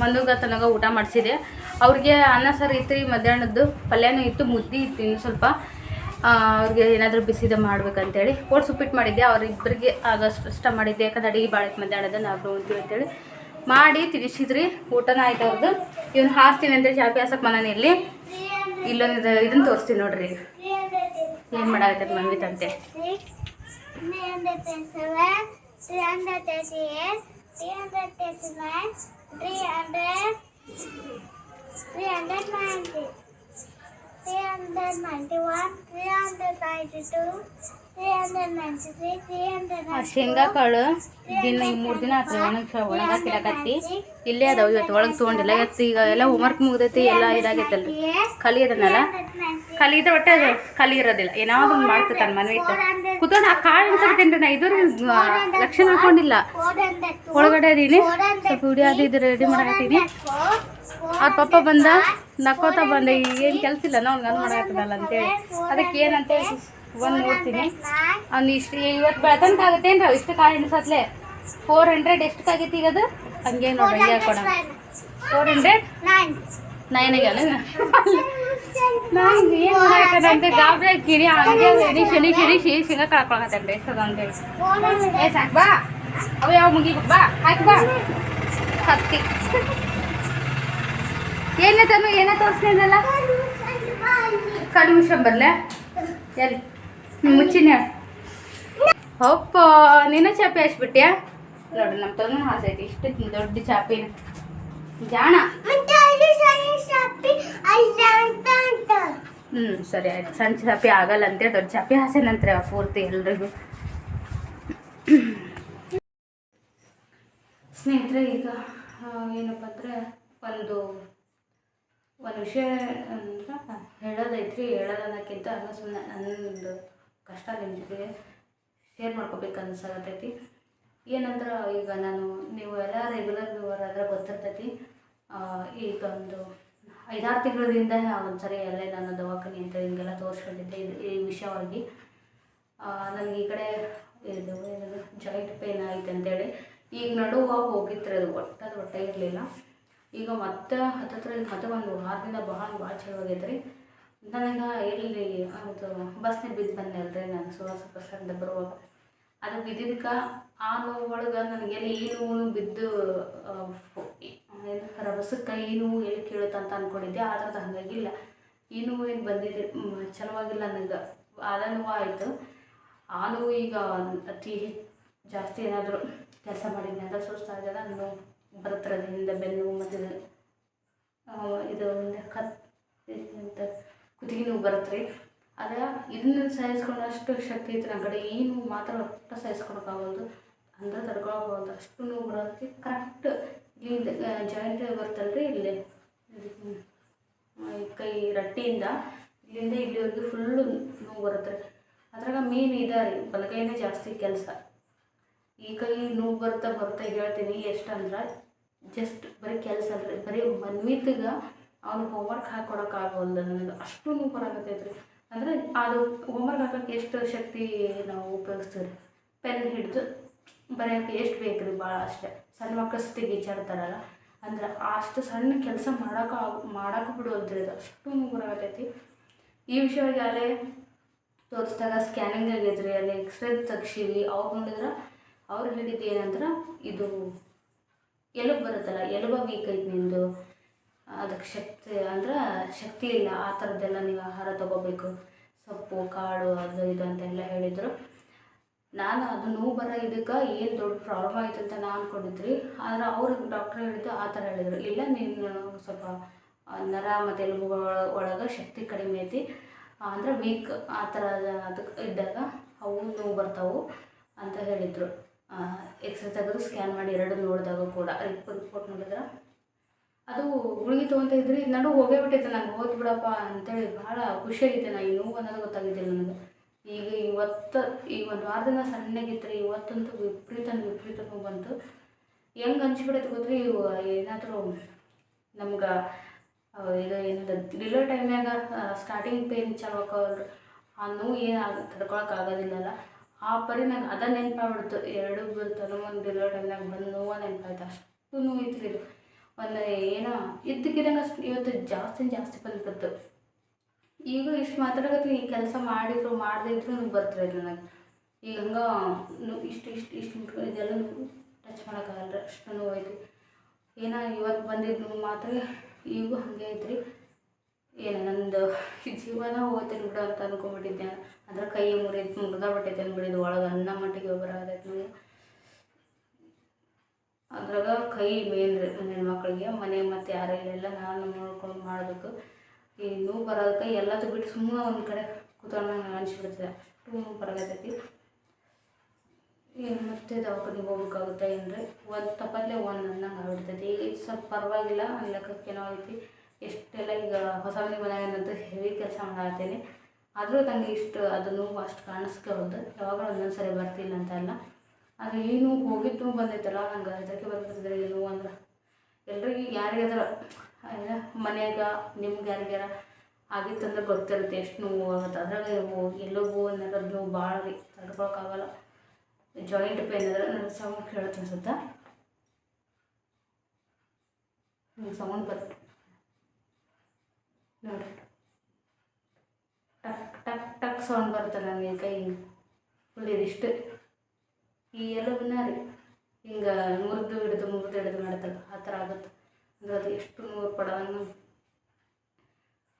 A: ಮಂದುಗ ತನಗ ಊಟ ಮಾಡಿಸಿದೆ. ಅವ್ರಿಗೆ ಅನ್ನ ಸಾರು ಇತ್ತು ರೀ ಮಧ್ಯಾಹ್ನದ್ದು. ಪಲ್ಯನೂ ಇತ್ತು, ಮುದ್ದೆ ಇತ್ತು ಇನ್ನು ಸ್ವಲ್ಪ. ಅವ್ರಿಗೆ ಏನಾದರೂ ಬಿಸಿದ ಮಾಡ್ಬೇಕಂತೇಳಿ ಓಟ್ಸ್ ಉಪ್ಪಿಟ್ಟು ಮಾಡಿದ್ದೆ. ಅವ್ರಿಬ್ಬರಿಗೆ ಆಗಷ್ಟು ಇಷ್ಟ ಮಾಡಿದ್ದೆ. ಯಾಕಂದ್ರೆ ಅಡಿಗೆ ಭಾಳ ಮಧ್ಯಾಹ್ನದ ನಾವು ಅಂತೀವಿ ಅಂತೇಳಿ ಮಾಡಿ ತಿನ್ನಿಸಿದ್ರಿ ಊಟನ ಆಯ್ತು ಅವ್ರದ್ದು ಇವನು ಹಾಸ್ತೀನಿ ಅಂತೇಳಿ ಚಾಪಿ ಹಾಸಕ್ಕೆ ಮನೇಲಿ ಇಲ್ಲಿ ಇಲ್ಲೊಂದು ಇದನ್ನು ತೋರಿಸ್ತೀನಿ ನೋಡ್ರಿ. ಏನು ಮಾಡಾಕತ್ತೈತೆ ಮಮ್ಮಿ ತಂತೆ
C: six,
A: ಶೇಂಗಾಕಾಳು ದಿನ ಈ ಮೂರು ದಿನ ಆತ ಒಣಗ ಒಣಗಾಕಿಲಕತ್ತಿ ಇಲ್ಲೇ ಅದಾವ ಇವತ್ತು ಒಳಗೆ ತೊಗೊಂಡಿಲ್ಲ. ಇವತ್ತು ಈಗ ಎಲ್ಲ ಹೋಮ್ವರ್ಕ್ ಮುಗ್ದೈತಿ ಎಲ್ಲ ಇದಾಗೈತಲ್ಲ ಕಲಿಯೋದನ್ನಲ್ಲ ಕಲಿಯಿದ್ರೆ ಒಟ್ಟೆ ಅದು ಕಲಿ ಇರೋದಿಲ್ಲ. ಏನಾದ್ರು ಮಾಡ್ತು ತನ್ನ ಮನವಿ ಕುತ್ಕೊಂಡು ಆ ಕಾಳು ಹಿಂಸಿನ್ರಿ ನಾ? ಇದು ಲಕ್ಷಣ ಹಾಕೊಂಡಿಲ್ಲ ಒಳಗಡೆ ಅದೀನಿ ಸ್ವಲ್ಪ ಹುಡಿ ಅದು ರೆಡಿ
C: ಮಾಡಿ
A: ಅವ್ರ ಪಪ್ಪ ಬಂದ ನಕೋತ ಬಂದ ಏನು ಕೆಲಸ ಇಲ್ಲ ನಾವು ನಾನು ಮಾಡಾಕತ್ತಲ್ಲ ಅಂತೇಳಿ. ಅದಕ್ಕೆ ಏನಂತ ಒಂದು ನೋಡ್ತೀನಿ. ಅವ್ನು ಇಷ್ಟು ಇವತ್ತು ಬೆಳತನಕ ಆಗುತ್ತೇನ್ರಿ ಅವು ಇಷ್ಟು ಕಾಳು ಎಣಿಸತ್ಲೆ? ಫೋರ್ ಹಂಡ್ರೆಡ್ ಎಷ್ಟಕ್ಕಾಗೈತಿ ಈಗ ಅದು ಹಂಗೆ ನೋಡಿ ಹಂಗೆ ಹಾಕೋಣ. Four hundred. ನೈನ್ ಆಗ್ಯಾನ ನಾನು ಏನು ಮಾಡಾಕದಂತೆ ಗಾಬರಿ ಹಾಕಿರಿ ಹಂಗೆ ಎಣಿಸಿ ಎಣಿಸಿ ಎಣಿಸಿ ಶೇಂಗಾ ಕಳ್ಕೊಳಕತ್ತೇನ್ರಿ ಎಷ್ಟದ ಅಂತೇಳಿ. ಏ ಸಾಕು, ಬಾ. ಅವು ಯಾವ ಮುಗಿಬೇಕು ಬಾ, ಹಾಕಿ ಬಾ. ಹತ್ತಿ ಏನೇ ತನು, ಏನೇ ತೋರಿಸ್ನೇನಲ್ಲ ಕಡು ಬರ್ಲೆ. ಎಲ್ಲಿ? ಮುಚ್ಚಿನ ಹೋಪ್ಪ ನೀನು ಚಾಪೆ ಹಚ್ಬಿಟ್ಯಾ? ನೋಡ್ರಿ ನಮ್ಮ ತನು ಆಸೆ ಐತಿ. ಇಷ್ಟು ದೊಡ್ಡ ಚಾಪಿನ ಜಾಣ.
C: ಅಂತ ಅಂತ.
A: ಹ್ಞೂ ಸರಿ ಆಯ್ತು. ಸಣ್ಣ ಚಾಪಿ ಆಗಲ್ಲ ಅಂತೇಳಿ ದೊಡ್ಡ ಚಾಪಿ ಆಸೆ ನಂತರ ಪೂರ್ತಿ ಎಲ್ರಿಗೂ. ಸ್ನೇಹಿತರೆ, ಈಗ ಏನಪ್ಪ ಅಂದರೆ, ಒಂದು ಒಂದು ವಿಷಯ ಅಂದ್ರೆ ಹೇಳೋದೈತ್ರಿ, ಹೇಳೋದನ್ನಕ್ಕಿಂತ ಅದನ್ನ ಸುಮ್ಮನೆ ನನ್ನದು ಕಷ್ಟ ನಿಮ್ಮ ಜೊತೆ ಶೇರ್ ಮಾಡ್ಕೋಬೇಕು ಅನ್ಸಾಗತೈತಿ ಏನಂದ್ರೆ ಈಗ ನಾನು, ನೀವು ಎಲ್ಲ ರೆಗ್ಯುಲರ್ ವ್ಯೂವರ್ ಆದರೆ ಗೊತ್ತಿರ್ತೈತಿ ಈಗ ಒಂದು ಐದಾರು ತಿಂಗಳಿಂದ ಒಂದು ಸರಿ ಅಲ್ಲೇ ನಾನು ದವಾಖಾನೆ ಅಂತ ಹಿಂಗೆಲ್ಲ ತೋರಿಸ್ಕೊಂಡಿದ್ದೆ ಇದು ಈ ವಿಷಯವಾಗಿ. ನನಗೆ ಈ ಕಡೆ ಇದು ಜಾಯಿಂಟ್ ಪೇನ್ ಆಯ್ತು ಅಂತೇಳಿ ಈಗ ನಡುವ ಹೋಗಿತ್ತು ಅದು ಒಟ್ಟದು ಹೊಟ್ಟೆ ಇರಲಿಲ್ಲ. ಈಗ ಮತ್ತೆ ಹತ್ತತ್ರ ಮತ್ತೆ ಒಂದು ವಾರದಿಂದ ಭಾಳ ಭಾಳ ಚಲೋ ಆಗೈತೆ ರೀ ನನಗೆ ಎಲ್ಲಿ ಅದು ಬಸ್ನೇ ಬಿದ್ದು ಬಂದೆ ಅಲ್ರಿ ನಾನು ಸುಹಾಸ ಪ್ರಸಾದ ಬರುವಾಗ ಅದು ಬಿದ್ದಿದ್ದಕ್ಕೆ ಆ ನೋವು ಒಳಗೆ ನನಗೆ ಎಲ್ಲಿ ಈ ನೋವು ಬಿದ್ದು ರಭಸಕ್ಕೆ ಈ ನೋವು ಎಲ್ಲಿ ಕೇಳುತ್ತೆ ಅಂತ ಅಂದ್ಕೊಂಡಿದ್ದೆ ಆದ್ರೆ ಹಾಗಾಗಿಲ್ಲ ಈ ನೋವು ಏನು ಬಂದಿದೆ ಚಲವಾಗಿಲ್ಲ ನನಗೆ ಆದ ನೋವು ಆಯಿತು. ಆ ನೋವು ಈಗ ಅತಿ ಜಾಸ್ತಿ ಏನಾದರೂ ಕೆಲಸ ಮಾಡಿದ್ನಿ ಅಂದ್ರೆ ಸುಸ್ತಾಗಿದೆ ನೋವು ಬರುತ್ತೆ ಅದರಿಂದ ಬೆನ್ನು ಮತ್ತು ಇದು ಕತ್ ಕುತ್ತಿಗೆ ನೋವು ಬರುತ್ತೆ ರೀ ಆದರೆ ಇದನ್ನ ಸಹಿಸ್ಕೊಂಡಷ್ಟು ಶಕ್ತಿ ಐತೆ ನಮ್ಮ ಕಡೆ, ಏನು ಮಾತ್ರ ಒಟ್ಟು ಸಹಿಸ್ಕೊಳಕ್ಕಾಗೋದು ಅಂದ್ರೆ ತಡ್ಕೊಳಕ್ಕಾಗೋದು ಅಷ್ಟು ನೋವು ಬರೋದಕ್ಕೆ ಕರೆಕ್ಟ್ ಇಲ್ಲಿಂದ ಜಾಯಿಂಟ್ ಬರ್ತಲ್ರಿ ಇಲ್ಲಿ. ಈ ಕೈ ರಟ್ಟಿಯಿಂದ ಇಲ್ಲಿಂದ ಇಲ್ಲಿವರೆಗೂ ಫುಲ್ಲು ನೋವು ಬರುತ್ತೆ ಅದ್ರಾಗ ಮೇನ್ ಇದೆ ರೀ, ಬಲಗೈನೇ ಜಾಸ್ತಿ ಕೆಲಸ. ಈ ಕೈ ನೋವು ಬರ್ತಾ ಬರ್ತಾ ಹೇಳ್ತೀನಿ ಎಷ್ಟಂದ್ರೆ ಜಸ್ಟ್ ಬರೀ ಕೆಲಸ ಅಲ್ರಿ. ಬರೀ ಮನ್ವಿತ್ಗೆ ಅವ್ನು ಹೋಮ್ವರ್ಕ್ ಹಾಕೊಡೋಕ್ಕಾಗವಲ್ದು ನನಗೆ ಅಷ್ಟು ನೋವು ಬರಾಕತ್ತೈತೆ ರೀ ಅಂದರೆ ಅದು ಹೋಮ್ವರ್ಕ್ ಹಾಕೋಕ್ಕೆ ಎಷ್ಟು ಶಕ್ತಿ ನಾವು ಉಪಯೋಗಿಸ್ತೀವಿ ಪೆನ್ ಹಿಡಿದು ಬರೆಯೋಕೆ ಎಷ್ಟು ಬೇಕು ರೀ ಭಾಳ ಅಷ್ಟೇ. ಸಣ್ಣ ಮಕ್ಕಳು ಸತಿ ಗೀಚಾಡ್ತಾರಲ್ಲ ಅಂದ್ರೆ ಅಷ್ಟು ಸಣ್ಣ ಕೆಲಸ ಮಾಡೋಕೆ ಮಾಡೋಕೆ ಬಿಡು ಅದು. ಅಷ್ಟು ನೋವು ಬರಾಕತ್ತೈತಿ. ಈ ವಿಷಯವಾಗಿ ಅಲ್ಲೇ ತೋರಿಸಿದಾಗ ಸ್ಕ್ಯಾನಿಂಗ್ ಆಗೈತ್ರಿ. ಅಲ್ಲಿ ಎಕ್ಸ್ರೇ ತೆಗ್ಸೀವಿ. ಅವ್ರು ನೋಡಿದ್ರೆ ಅವ್ರು ಹೇಳಿದ್ದು ಏನಂದ್ರೆ ಇದು ಎಲುಬು ಬರುತ್ತಲ್ಲ, ಎಲುಬ ವೀಕ್ ಐತೆ ನಿಮ್ಮದು ಅದಕ್ಕೆ ಶಕ್ತಿ ಅಂದ್ರೆ ಶಕ್ತಿ ಇಲ್ಲ, ಆ ಥರದ್ದೆಲ್ಲ ನೀವು ಆಹಾರ ತಗೋಬೇಕು. ಸೊಪ್ಪು, ಕಾಳು, ಅದು ಇದು ಅಂತೆಲ್ಲ ಹೇಳಿದರು. ನಾನು ಅದು ನೋವು ಬರೋ ಇದಕ್ಕೆ ಏನು ದೊಡ್ಡ ಪ್ರಾಬ್ಲಮ್ ಆಯಿತು ಅಂತ ನಾನು ಅಂದ್ಕೊಂಡಿದ್ರಿ ಆದರೆ ಅವ್ರಿಗೆ ಡಾಕ್ಟ್ರ್ ಹೇಳಿದ್ದು ಆ ಥರ ಹೇಳಿದರು. ಇಲ್ಲ ನೀನು ಸ್ವಲ್ಪ ನರ ಮತ್ತು ಎಲುಬುಗಳ ಒಳಗೆ ಶಕ್ತಿ ಕಡಿಮೆ ಐತಿ. ಅಂದರೆ ವೀಕ್ ಆ ಥರ ಅದಕ್ಕೆ ಇದ್ದಾಗ ಅವು ನೋವು ಬರ್ತಾವು ಅಂತ ಹೇಳಿದರು. ಎಕ್ಸ್ರೇ ತೆಗೆದು ಸ್ಕ್ಯಾನ್ ಮಾಡಿ ಎರಡು ನೋಡಿದಾಗ ಕೂಡ ರಿಪೋರ್ಟ್ ನೋಡಿದ್ರೆ? ಅದು ಗುಳಿಗೆ ತೊಗೊತ ಇದ್ರಿ ನಡು ಹೋಗೇ ಬಿಟ್ಟೈತೆ ನಂಗೆ ಹೋದ್ ಬಿಡಪ್ಪ ಅಂತೇಳಿ ಭಾಳ ಖುಷಿಯಾಗಿದ್ದೆ ನಾ, ಈ ನೋವು ಅನ್ನೋದು ಗೊತ್ತಾಗಿದ್ದಿಲ್ಲ ನನಗೆ. ಈಗ ಇವತ್ತು, ಈ ಒಂದು ವಾರದಿಂದ ಸಣ್ಣಗಿತ್ತು ರೀ ಇವತ್ತಂತೂ ವಿಪರೀತ ವಿಪರೀತ ನೋವು ಬಂತು. ಹೆಂಗೆ ಅನ್ಸ್ಬಿಡೈತೆ ಗೊತ್ತ್ರಿ ಏನಾದರೂ ನಮ್ಗೆ ಇದು ಏನದ ಡಿಲಿವರಿ ಟೈಮ್ನಾಗ ಸ್ಟಾರ್ಟಿಂಗ್ ಪೇನ್ ಚಾಲು ಹಾಕೋರು ಆ ನೋವು ಏನು ತಡ್ಕೊಳಕ್ಕೆ ಆಗೋದಿಲ್ಲಲ್ಲ. ಆ ಪರಿ ನಂಗೆ ಅದ ನೆನಪಾಗ್ಬಿಡ್ತು. ಎರಡು ಬೀಳ್ತಾನೆ ಒಂದು ನಂಗೆ ಬಂದು ನೋವು ನೆನಪಾಯ್ತು. ಅಷ್ಟು ಇದು ಒಂದು ಏನೋ ಇದ್ದಕ್ಕಿದ್ದಂಗೆ ಅಷ್ಟು ಇವತ್ತು ಜಾಸ್ತಿ ಜಾಸ್ತಿ ಬಂದ್ಬಿಡ್ತು. ಈಗ ಇಷ್ಟು ಮಾತಾಡೋಕೆ ಈ ಕೆಲಸ ಮಾಡಿದ್ರು, ಮಾಡದೇ ಇದ್ರು ನನಗೆ ಈಗ ಹಂಗೆ ಇಷ್ಟು ಇಷ್ಟು ಇಷ್ಟು ಇದೆಲ್ಲ ಟಚ್ ಮಾಡೋಕ್ಕಾಗಲ್ಲ ಅಷ್ಟು ನೋವು ಐತಿ ಏನೋ ಇವತ್ತು ಬಂದಿದ್ದು ಮಾತ್ರ ಈಗೂ ಹಾಗೆ ಐತ್ರಿ. ಏನು ನಂದು ಜೀವನ ಹೋಗ್ತೀನಿ ಬಿಡು ಅಂತ ಅನ್ಕೊಂಡ್ಬಿಟ್ಟಿದ್ದೆ. ಅದ್ರ ಕೈ ಮುರಿದು ಮುರಿದ ಬಿಟ್ಟೈತೆ ಇದು ಒಳಗೆ ಅನ್ನ ಮಟ್ಟಿಗೆ ಆಗೈತೆ ನನಗೆ ಅದ್ರಾಗ ಕೈ ಮೇನ್ ರೀ ಹೆಣ್ಮಕ್ಳಿಗೆ, ಮನೆ ಮತ್ತು ಯಾರು ಇಲ್ಲ ನಾನು ನೋಡ್ಕೊಂಡು ಮಾಡಬೇಕು. ಈ ನೋವು ಬರೋದಕ್ಕೆ ಎಲ್ಲದೂ ಬಿಟ್ಟು ಸುಮ್ಮನೆ ಒಂದು ಕಡೆ ಕೂತ್ಕೊಂಡಂಗೆ ಅನಿಸ್ಬಿಡ್ತದೆ. ತುಂಬ ಬರಗತೈತಿ ಏನು ಮತ್ತೆ ದವಾಖಾನಿಗೆ ಹೋಗ್ಬೇಕಾಗುತ್ತೆ ಏನ್ರಿ? ಒಂದು ತಪ್ಪತ್ಲೆ ಒಂದು ಅನ್ನಂಗೆ ಆಗ್ಬಿಡ್ತೈತಿ ಈಗ ಸ್ವಲ್ಪ ಪರವಾಗಿಲ್ಲ ಅನ್ಲಕ್ಕೇನೋ ಐತಿ. ಎಷ್ಟೆಲ್ಲ ಈಗ ಹೊಸ ಮನೆ ಮನೆಯಾಗಂತೂ ಹೆವಿ ಕೆಲಸ ಮಾಡತ್ತೀನಿ ಆದರೂ ನಂಗೆ ಇಷ್ಟು ಅದು ನೋವು ಅಷ್ಟು ಕಾಣಿಸ್ಕೊಳ್ದು ಯಾವಾಗ ಒಂದೊಂದು ಸರಿ ಬರ್ತಿಲ್ಲ ಅಂತ ಅಲ್ಲ. ಆದರೆ ಏನು ಹೋಗಿದ್ದು ನೋವು ಬಂದೈತಲ್ಲ ನಂಗೆ ಅದಕ್ಕೆ ಬರ್ತಿದ್ರೆ ನೋವು ಅಂದ್ರೆ ಎಲ್ರಿಗೂ ಯಾರಿಗಾದ್ರ ಮನೆಯಾಗ ನಿಮ್ಗೆ ಯಾರಿಗಾರ ಆಗಿತ್ತಂದ್ರೆ ಗೊತ್ತಿರುತ್ತೆ ಎಷ್ಟು ನೋವು ಆಗುತ್ತೆ. ಅದ್ರಾಗ ಎಲ್ಲೋ ಎಲುಬು ಅನ್ನೋದು ನೋವು ಭಾಳ ರೀ. ತಡ್ಕೊಳಕ್ಕಾಗಲ್ಲ. ಜಾಯಿಂಟ್ ಪೇನ್ ಅಂದ್ರೆ ನನಗೆ ಸೌಂಡ್ ಕೇಳುತ್ತೆ ಅನ್ಸುತ್ತೆ? ಸೌಂಡ್ ಬರುತ್ತೆ ನೋಡಿ ಟಕ್ ಟಕ್ ಟಕ್ ಸೌಂಡ್ ಬರುತ್ತೆ ನನಗೆ ಕೈ ಫುಲ್ ಇದಿಷ್ಟು ಈ ಎಲುಬನ್ನ ರೀ, ಹಿಂಗೆ ಮುರಿದು ಹಿಡಿದು ಮುರಿದು ಹಿಡಿದು ಮಾಡ್ತಲ್ಲ ಆ ಥರ ಆಗುತ್ತೆ. ಅಂದ್ರೆ ಅದು ಎಷ್ಟು ನೂರು ಪಡವನ್ನು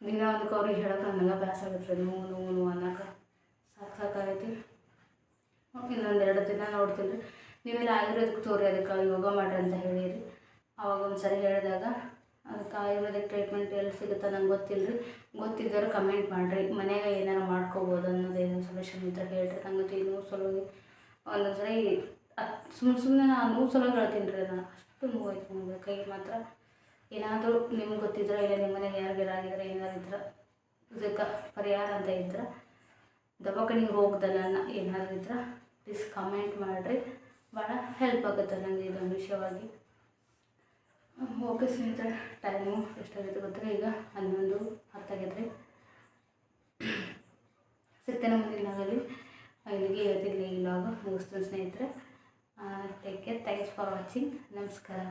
A: ದಿನ ಅದಕ್ಕೆ ಅವ್ರಿಗೆ ಹೇಳೋಕೆ ನನಗೆ ಬ್ಯಾಸ ಆಗುತ್ತೆ ನೋವು ನೋವು ನೋವು ಅನ್ನೋಕೆ. ಸಾಕು ಸಾಕಾಗೈತಿ. ಇನ್ನೊಂದು ಎರಡು ದಿನ ನೋಡ್ತೀನಿ ರೀ. ನೀವೆಲ್ಲ ಆಯುರ್ವೇದಿಕ್ ತೋರಿ, ಅದಕ್ಕೆ ಯೋಗ ಮಾಡ್ರಿ ಅಂತ ಹೇಳಿರಿ. ಅವಾಗ ಒಂದು ಸರಿ ಹೇಳಿದಾಗ ಅದಕ್ಕೆ ಆಯುರ್ವೇದಿಕ್ ಟ್ರೀಟ್ಮೆಂಟ್ ಎಲ್ಲಿ ಸಿಗುತ್ತೆ ನಂಗೆ ಗೊತ್ತಿಲ್ಲ ರೀ ಗೊತ್ತಿದ್ದವ್ರು ಕಮೆಂಟ್ ಮಾಡಿರಿ. ಮನೆಯಾಗ ಏನಾರು ಮಾಡ್ಕೋಬೋದು ಅನ್ನೋದು ಏನೋ ಸೊಲ್ಯೂಷನ್ ಇದ್ದರೆ ಹೇಳ್ರಿ. ನಂಗೆ ಇನ್ನೂ ಸಲುವಾಗಿ. ಒಂದೊಂದು ಸರಿ ಸುಮ್ಮನೆ ಸುಮ್ಮನೆ ನಾನು ನೂರು ಸಲುವಾಗಿ ಹೇಳ್ತೀನಿ ರೀ ನಾನು ಅಷ್ಟು ನೋವು ಐತೆ ನನಗೆ ಕೈ ಮಾತ್ರ. ಏನಾದರೂ ನಿಮ್ಗೆ ಗೊತ್ತಿದ್ರೆ ಇಲ್ಲ ನಿಮ್ಮ ಮನೆಗೆ ಆಗಿದ್ರೆ, ಏನಾರು ಇದ್ರೆ? ಇದಕ್ಕೆ ಪರಿಹಾರ ಅಂತ ಇದ್ರೆ. ದವಾಖಾನಿಗೆ ಹೋಗ್ದಲ್ಲ ಏನಾದ್ರು ಇದ್ರೆ? ಪ್ಲೀಸ್ ಕಮೆಂಟ್ ಮಾಡಿರಿ. ಭಾಳ ಹೆಲ್ಪ್ ಆಗುತ್ತೆ ನನಗೆ ಇದೊಂದು ವಿಷಯವಾಗಿ. ಓಕೆ ಸ್ನೇಹಿತರೆ ಟೈಮು ಎಷ್ಟಾಗುತ್ತೆ ಗೊತ್ತಿಲ್ಲ ಈಗ ಹನ್ನೊಂದು ಹತ್ತಾಗೈತೆ ರೀ ಸಿಗ್ತೇನೆ ಮುಂದಿನ ಆಗಲಿ ಇಲ್ಲಿಗೆ ಇವತ್ತಿಗೆ ಈ ಮುಗಿಸ್ತೀನಿ ಸ್ನೇಹಿತರೆ. Take care thanks for watching ನಮಸ್ಕಾರ.